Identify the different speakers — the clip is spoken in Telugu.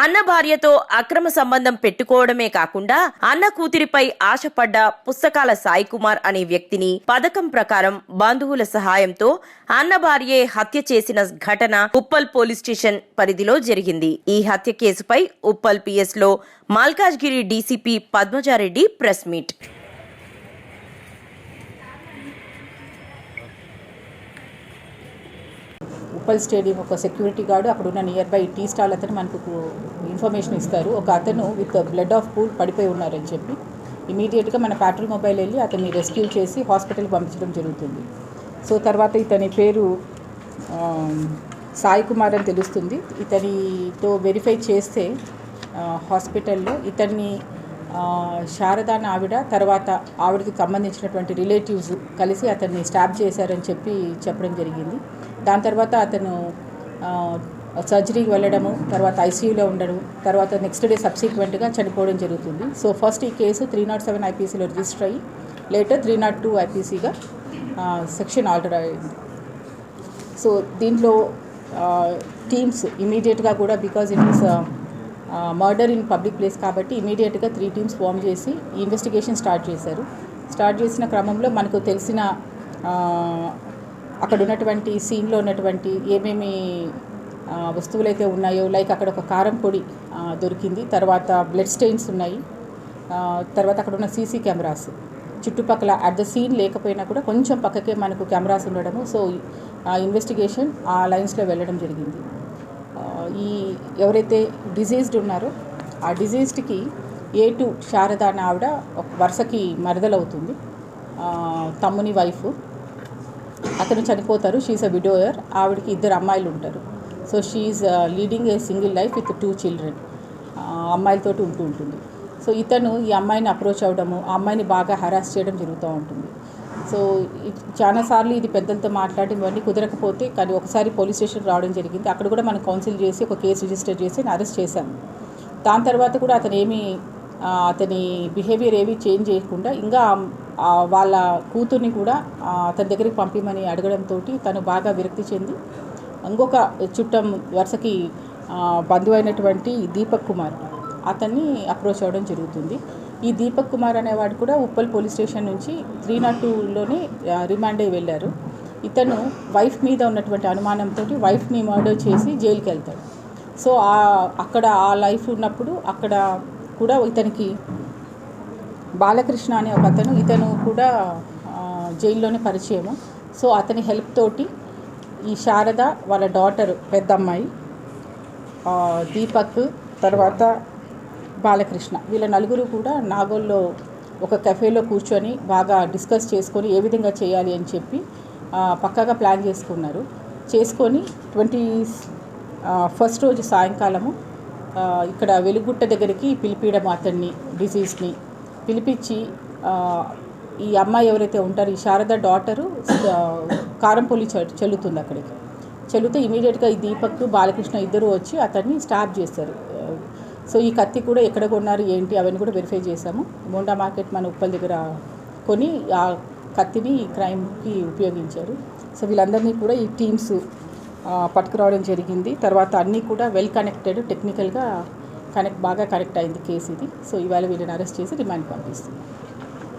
Speaker 1: అన్న భార్యతో అక్రమ సంబంధం పెట్టుకోవడమే కాకుండా అన్న కూతురిపై ఆశపడ్డ పుస్తకాల సాయి కుమార్ అనే వ్యక్తిని పథకం ప్రకారం బంధువుల సహాయంతో అన్న భార్యే హత్య చేసిన ఘటన ఉప్పల్ పోలీస్ స్టేషన్ పరిధిలో జరిగింది. ఈ హత్య కేసుపై Uppal పిఎస్లో Malkajgiri DCP Padmaja Reddy press meet.
Speaker 2: Uppal stadium ఒక సెక్యూరిటీ గార్డు అక్కడ ఉన్న నియర్ బై టీ స్టాల్ అతను మనకు ఇన్ఫర్మేషన్ ఇస్తారు. ఒక అతను విత్ బ్లడ్ ఆఫ్ పూల్ పడిపోయి ఉన్నారని చెప్పి ఇమీడియట్గా మన ప్యాట్రోల్ మొబైల్ వెళ్ళి అతన్ని రెస్క్యూ చేసి హాస్పిటల్కి పంపించడం జరుగుతుంది. సో తర్వాత ఇతని పేరు సాయి కుమార్ అని తెలుస్తుంది. ఇతనితో వెరిఫై చేస్తే హాస్పిటల్లో ఇతన్ని ఆ, ఆవిడ తర్వాత ఆవిడకి సంబంధించినటువంటి రిలేటివ్స్ కలిసి అతన్ని స్టాప్ చేశారని చెప్పి చెప్పడం జరిగింది. దాని తర్వాత అతను సర్జరీకి వెళ్ళడము తర్వాత ఐసీయూలో ఉండడం తర్వాత నెక్స్ట్ డే సబ్సిక్వెంట్గా చనిపోవడం జరుగుతుంది. సో ఫస్ట్ ఈ కేసు త్రీ నాట్ సెవెన్ ఐపీసీలో రిజిస్టర్ అయ్యి లేటర్ త్రీ నాట్ టూ ఐపీసీగా సెక్షన్ ఆర్డర్ అయింది. సో దీంట్లో టీమ్స్ ఇమీడియట్గా కూడా because it is murder in public place కాబట్టి ఇమీడియట్గా త్రీ టీమ్స్ ఫామ్ చేసి ఇన్వెస్టిగేషన్ స్టార్ట్ చేశారు. స్టార్ట్ చేసిన క్రమంలో మనకు తెలిసిన అక్కడ ఉన్నటువంటి సీన్లో ఉన్నటువంటి ఏమేమి వస్తువులైతే వస్తువులు అయితే ఉన్నాయో లైక్ అక్కడ ఒక కారం పొడి దొరికింది. తర్వాత బ్లడ్ స్టెయిన్స్ ఉన్నాయి. తర్వాత అక్కడ ఉన్న సీసీ కెమెరాస్ చుట్టుపక్కల అట్ ద సీన్ లేకపోయినా కూడా కొంచెం పక్కకే మనకు కెమెరాస్ ఉండడము. సో ఆ ఇన్వెస్టిగేషన్ ఆ లైన్స్లో వెళ్ళడం జరిగింది. ఈ ఎవరైతే డిజీజ్డ్ ఉన్నారో ఆ డిజీజ్డ్కి ఏ టు శారద అని ఆవిడ ఒక వరుసకి మరదలవుతుంది. తమ్ముని వైఫ్. అతను చనిపోతారు. She's a widower. ఆవిడకి ఇద్దరు అమ్మాయిలు ఉంటారు. So she's leading a single life with two children. అమ్మాయిలతోటి ఉంటూ ఉంటుంది. సో ఇతను ఈ అమ్మాయిని అప్రోచ్ అవ్వడము ఆ అమ్మాయిని బాగా హరాస్ చేయడం జరుగుతూ ఉంటుంది. సో చాలాసార్లు ఇది పెద్దలతో మాట్లాడి ఇవన్నీ కుదరకపోతే కానీ ఒకసారి పోలీస్ స్టేషన్ రావడం జరిగింది. అక్కడ కూడా మనం కౌన్సిల్ చేసి ఒక కేసు రిజిస్టర్ చేసి అరెస్ట్ చేశాము దాని తర్వాత కూడా అతను ఏమి అతని బిహేవియర్ ఏమీ చేంజ్ చేయకుండా ఇంకా వాళ్ళ కూతుర్ని కూడా అతని దగ్గరికి పంపిమని అడగడంతో తను బాగా విరక్తి చెంది ఇంకొక చుట్టం వరుసకి బంధువైనటువంటి బంధువు అయినటువంటి దీపక్ కుమార్ అతన్ని అప్రోచ్ అవ్వడం జరుగుతుంది. ఈ దీపక్ కుమార్ అనేవాడు కూడా ఉప్పల్ పోలీస్ స్టేషన్ నుంచి త్రీ నాట్ టూలోనే రిమాండ్ అయ్యి వెళ్ళారు. ఇతను వైఫ్ మీద ఉన్నటువంటి అనుమానంతో వైఫ్ని మర్డర్ చేసి జైలుకి వెళ్తాడు సో అక్కడ ఆ లైఫ్ ఉన్నప్పుడు అక్కడ కూడా ఇతనికి బాలకృష్ణ అనే ఒక అతను ఇతను కూడా జైల్లోనే పరిచయము. సో అతని హెల్ప్ తోటి ఈ శారద వాళ్ళ డాటర్ పెద్ద అమ్మాయి దీపక్ తర్వాత బాలకృష్ణ. వీళ్ళ నలుగురు కూడా నాగోల్లో ఒక కెఫేలో కూర్చొని బాగా డిస్కస్ చేసుకొని ఏ విధంగా చేయాలి అని చెప్పి పక్కాగా ప్లాన్ చేసుకున్నారు. చేసుకొని ట్వంటీ ఫస్ట్ రోజు సాయంకాలము ఇక్కడ వెలుగుట్ట దగ్గరికి పిలిపించడం అతన్ని డిసీజ్ని పిలిపించి ఈ అమ్మాయి ఎవరైతే ఉంటారో ఈ శారద డాటరు కారంపొలి చ- చెల్లుతుంది అక్కడికి. చెల్లితే ఇమీడియట్గా ఈ దీపక్ బాలకృష్ణ ఇద్దరు వచ్చి అతన్ని స్టాప్ చేస్తారు సో ఈ కత్తి కూడా ఎక్కడ కొన్నారు ఏంటి అవన్నీ కూడా వెరిఫై చేశాము. మోండా మార్కెట్ మన ఉప్పల్ దగ్గర కొని ఆ కత్తిని క్రైమ్కి ఉపయోగించారు. సో వీళ్ళందరినీ కూడా ఈ టీమ్స్ పట్టుకురావడం జరిగింది. తర్వాత అన్నీ కూడా వెల్ కనెక్టెడ్ టెక్నికల్గా కనెక్ట్ బాగా కనెక్ట్ అయింది కేసు ఇది. సో ఇవాళ వీళ్ళని అరెస్ట్ చేసి రిమాండ్ పంపిస్తుంది